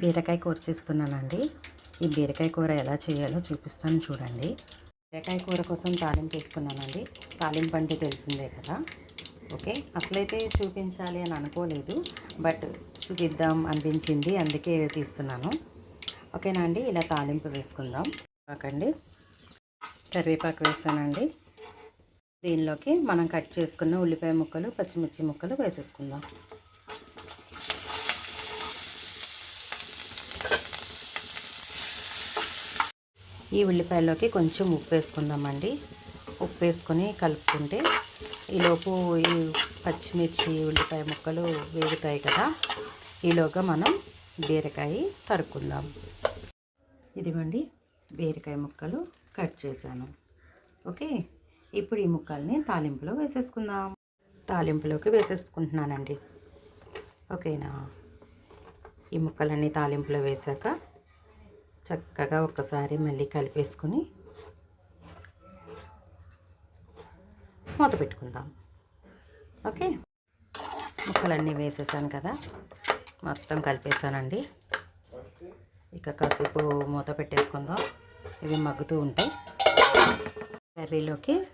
బీరకాయ కూర చేస్తున్నానండి. ఈ బీరకాయ కూర ఎలా చేయాలో చూపిస్తాను చూడండి. బీరకాయ కూర కోసం తాలింపు వేసుకున్నానండి. తాలింపు అంటే తెలిసిందే కదా. ఓకే అసలైతే చూపించాలి అని అనుకోలేదు బట్ చూపిద్దాం అనిపించింది అందుకే తీస్తున్నాను. ఓకేనా అండి? ఇలా తాలింపు వేసుకుందాం. కాకండి కరివేపాకు వేసానండి. దీనిలోకి మనం కట్ చేసుకున్న ఉల్లిపాయ ముక్కలు పచ్చిమిర్చి ముక్కలు వేసేసుకుందాం. ఈ ఉల్లిపాయలోకి కొంచెం ఉప్పు వేసుకుందామండి. ఉప్పు వేసుకొని కలుపుకుంటే ఈలోపు ఈ పచ్చిమిర్చి ఉల్లిపాయ ముక్కలు వేగుతాయి కదా. ఈలోగా మనం బీరకాయ తరుక్కుందాం. ఇదిగోండి బీరకాయ ముక్కలు కట్ చేశాను. ఓకే ఇప్పుడు ఈ ముక్కల్ని తాలింపులో వేసేసుకుందాం. తాలింపులోకి వేసేసుకుంటున్నానండి. ఓకేనా? ఈ ముక్కలన్నీ తాలింపులో వేసాక చక్కగా ఒక్కసారి మళ్ళీ కలిపేసుకుని మూత పెట్టుకుందాం. ఓకే? ముక్కలన్నీ వేసేసాను కదా. మొత్తం కలిపేసానండి. ఇక కాసేపు మూత పెట్టేసుకుందాం. ఇవి మగ్గుతూ ఉంటాయి కర్రీలోకి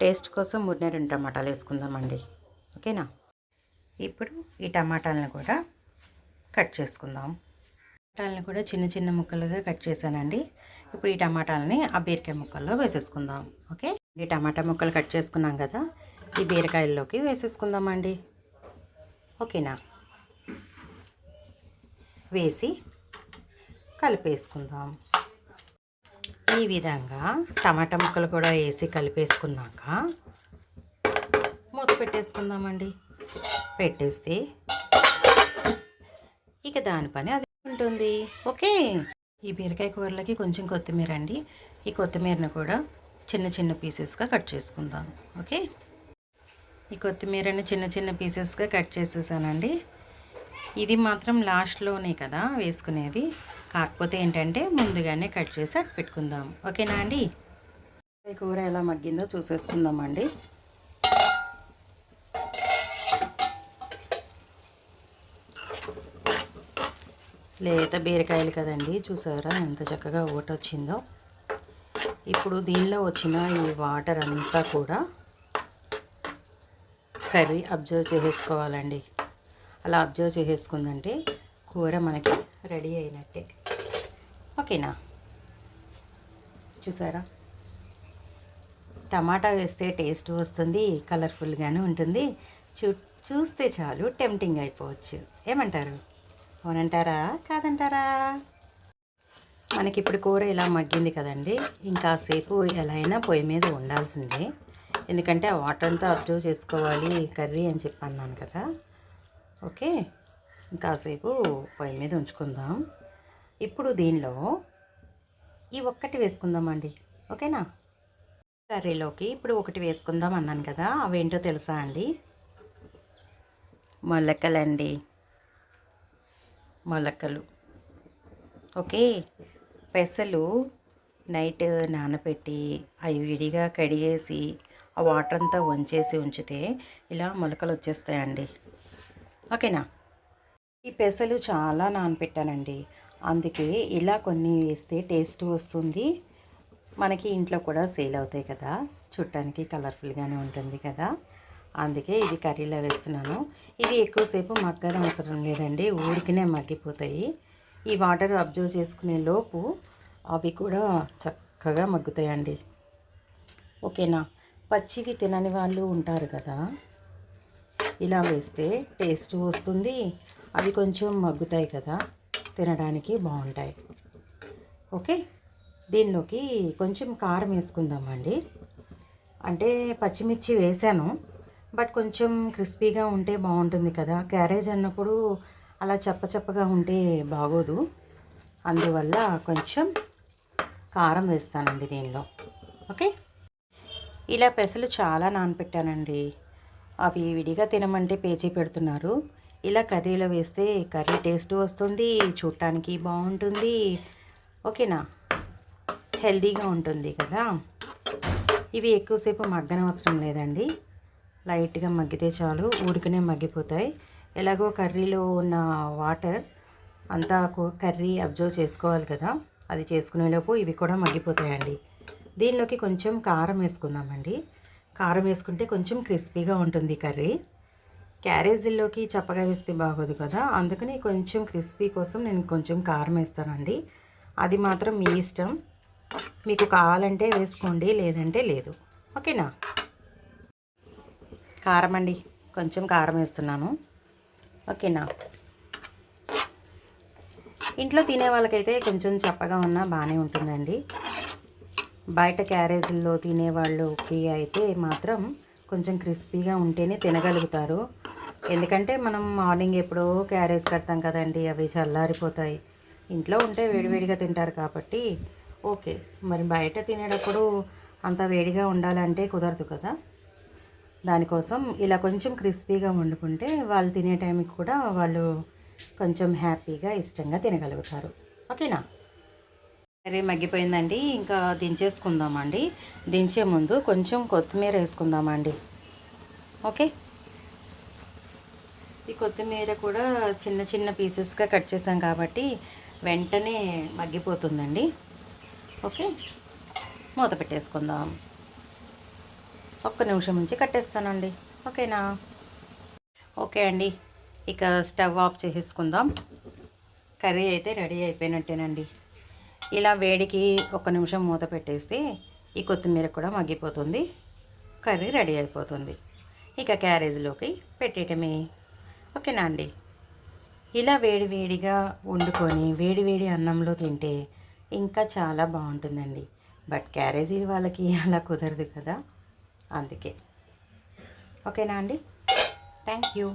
టేస్ట్ కోసం మూడున్నర రెండు టమాటాలు వేసుకుందామండి. ఓకేనా? ఇప్పుడు ఈ టమాటాలను కూడా కట్ చేసుకుందాం. టమాటాలని కూడా చిన్న చిన్న ముక్కలుగా కట్ చేశానండి. ఇప్పుడు ఈ టమాటాలని ఆ బీరకాయ ముక్కల్లో వేసేసుకుందాం. ఓకే? ఈ టమాటా ముక్కలు కట్ చేసుకున్నాం కదా ఈ బీరకాయల్లోకి వేసేసుకుందామండి. ఓకేనా? వేసి కలిపేసుకుందాం. ఈ విధంగా టమాటా ముక్కలు కూడా వేసి కలిపేసుకున్నాక మూత పెట్టేసుకుందామండి. పెట్టేస్తే ఇక దాని పని అది ఉంటుంది. ఓకే. ఈ బీరకాయ కూరలకి కొంచెం కొత్తిమీర అండి. ఈ కొత్తిమీరను కూడా చిన్న చిన్న పీసెస్గా కట్ చేసుకుందాం. ఓకే. ఈ కొత్తిమీరని చిన్న చిన్న పీసెస్గా కట్ చేసేసానండి. ఇది మాత్రం లాస్ట్లోనే కదా వేసుకునేది. కాకపోతే ఏంటంటే ముందుగానే కట్ చేసి అటు పెట్టుకుందాం. ఓకేనా అండి? కూర ఎలా మగ్గిందో చూసేసుకుందామండి. లేత బీరకాయలు కదండి చూసారా ఎంత చక్కగా ఊట వచ్చిందో ఇప్పుడు దీనిలో వచ్చిన ఈ వాటర్ అంతా కూడా కర్రీ అబ్జర్వ్ చేసేసుకోవాలండి. అలా అబ్జర్వ్ చేసేసుకుందంటే కూర మనకి రెడీ అయినట్టే. ఓకేనా? చూసారా? టమాటా వేస్తే టేస్ట్ వస్తుంది కలర్ఫుల్గానే ఉంటుంది. చూ చూస్తే చాలు టెంప్టింగ్ అయిపోవచ్చు. ఏమంటారు? అవునంటారా? కాదంటారా? మనకి ఇప్పుడు కూర ఇలా మగ్గింది కదండి. ఇంకాసేపు ఎలా అయినా పొయ్యి మీద ఉండాల్సిందే. ఎందుకంటే ఆ వాటర్ అంతా అబ్జర్వ్ చేసుకోవాలి కర్రీ అని చెప్పి అన్నాను కదా. ఓకే? ఇంకాసేపు పొయ్యి మీద ఉంచుకుందాం. ఇప్పుడు దీనిలో ఈ ఒక్కటి వేసుకుందామండి. ఓకేనా? కర్రీలోకి ఇప్పుడు ఒకటి వేసుకుందాం అన్నాను కదా. అవేంటో తెలుసా అండి? మొలకలండి. మొలకలు. ఓకే? పెసలు నైట్ నానబెట్టి అవి విడిగా కడిగేసి ఆ వాటర్ అంతా వంచేసి ఉంచితే ఇలా మొలకలు వచ్చేస్తాయండి. ఓకేనా? ఈ పెసలు చాలా నానపెట్టానండి. అందుకే ఇలా కొన్ని వేస్తే టేస్ట్ వస్తుంది. మనకి ఇంట్లో కూడా సేల్ అవుతాయి కదా. చూడటానికి కలర్ఫుల్గానే ఉంటుంది కదా. అందుకే ఇది కర్రీలో వేస్తున్నాను. ఇది ఎక్కువసేపు మగ్గడం అవసరం లేదండి ఊరికినే మగ్గిపోతాయి. ఈ వాటర్ అబ్జర్వ్ చేసుకునే లోపు అవి కూడా చక్కగా మగ్గుతాయండి. ఓకేనా? పచ్చివి తినని వాళ్ళు ఉంటారు కదా ఇలా వేస్తే టేస్ట్ వస్తుంది. అవి కొంచెం మగ్గుతాయి కదా తినడానికి బాగుంటాయి. ఓకే? దీనిలోకి కొంచెం కారం వేసుకుందామండి. అంటే పచ్చిమిర్చి వేసాను. బట్ కొంచెం క్రిస్పీగా ఉంటే బాగుంటుంది కదా. క్యారేజ్ అన్నప్పుడు అలా చప్పచప్పగా ఉంటే బాగోదు. అందువల్ల కొంచెం కారం వేస్తానండి దీనిలో. ఓకే? ఇలా పెసలు చాలా నానపెట్టానండి. అవి విడిగా తినమంటే పేచీ పెడుతున్నారు. ఇలా కర్రీలో వేస్తే కర్రీ టేస్ట్ వస్తుంది చూడటానికి బాగుంటుంది. ఓకేనా? హెల్దీగా ఉంటుంది కదా. ఇవి ఎక్కువసేపు మగ్గనవసరం లేదండి. లైట్గా మగ్గితే చాలు ఊరికనే మగ్గిపోతాయి. ఎలాగో కర్రీలో ఉన్న వాటర్ అంతా కర్రీ అబ్జర్వ్ చేసుకోవాలి కదా. అది చేసుకునేలోపు ఇవి కూడా మగ్గిపోతాయండి. దీనిలోకి కొంచెం కారం వేసుకుందామండి. కారం వేసుకుంటే కొంచెం క్రిస్పీగా ఉంటుంది కర్రీ. క్యారేజీల్లోకి చప్పగా వేస్తే బాగోదు కదా. అందుకని కొంచెం క్రిస్పీ కోసం నేను కొంచెం కారం వేస్తానండి. అది మాత్రం మీ ఇష్టం. మీకు కావాలంటే వేసుకోండి లేదంటే లేదు. ఓకేనా? కారం అండి కొంచెం కారం వేస్తున్నాను. ఓకేనా? ఇంట్లో తినే వాళ్ళకైతే కొంచెం చప్పగా ఉన్నా బాగానే ఉంటుందండి. బయట క్యారేజీల్లో తినేవాళ్ళకి అయితే మాత్రం కొంచెం క్రిస్పీగా ఉంటేనే తినగలుగుతారు. ఎందుకంటే మనం మార్నింగ్ ఎప్పుడో క్యారేజ్ కడతాం కదండి అవి చల్లారిపోతాయి. ఇంట్లో ఉంటే వేడివేడిగా తింటారు కాబట్టి ఓకే. మరి బయట తినేటప్పుడు అంత వేడిగా ఉండాలంటే కుదరదు కదా. దానికోసం ఇలా కొంచెం క్రిస్పీగా వండుకుంటే వాళ్ళు తినే టైంకి కూడా వాళ్ళు కొంచెం హ్యాపీగా ఇష్టంగా తినగలుగుతారు. ఓకేనా? కర్రీ మగ్గిపోయిందండి. ఇంకా దించేసుకుందామండి. దించే ముందు కొంచెం కొత్తిమీర వేసుకుందామండి. ఓకే? ఈ కొత్తిమీర కూడా చిన్న చిన్న పీసెస్గా కట్ చేసాం కాబట్టి వెంటనే మగ్గిపోతుందండి. ఓకే? మూత పెట్టేసుకుందాం. ఒక్క నిమిషం నుంచి కట్టేస్తానండి. ఓకేనా? ఓకే అండి. ఇక స్టవ్ ఆఫ్ చేసేసుకుందాం. కర్రీ అయితే రెడీ అయిపోయినట్టేనండి. ఇలా వేడికి ఒక నిమిషం మూత పెట్టేస్తే ఈ కొత్తిమీర కూడా మగ్గిపోతుంది. కర్రీ రెడీ అయిపోతుంది. ఇక క్యారేజ్లోకి పెట్టేయటమే. ఓకేనా అండి? ఇలా వేడి వేడిగా వండుకొని వేడి వేడి అన్నంలో తింటే ఇంకా చాలా బాగుంటుందండి. బట్ క్యారేజీ వాళ్ళకి అలా కుదరదు కదా. అందుకే. ఓకేనా అండి? Thank you.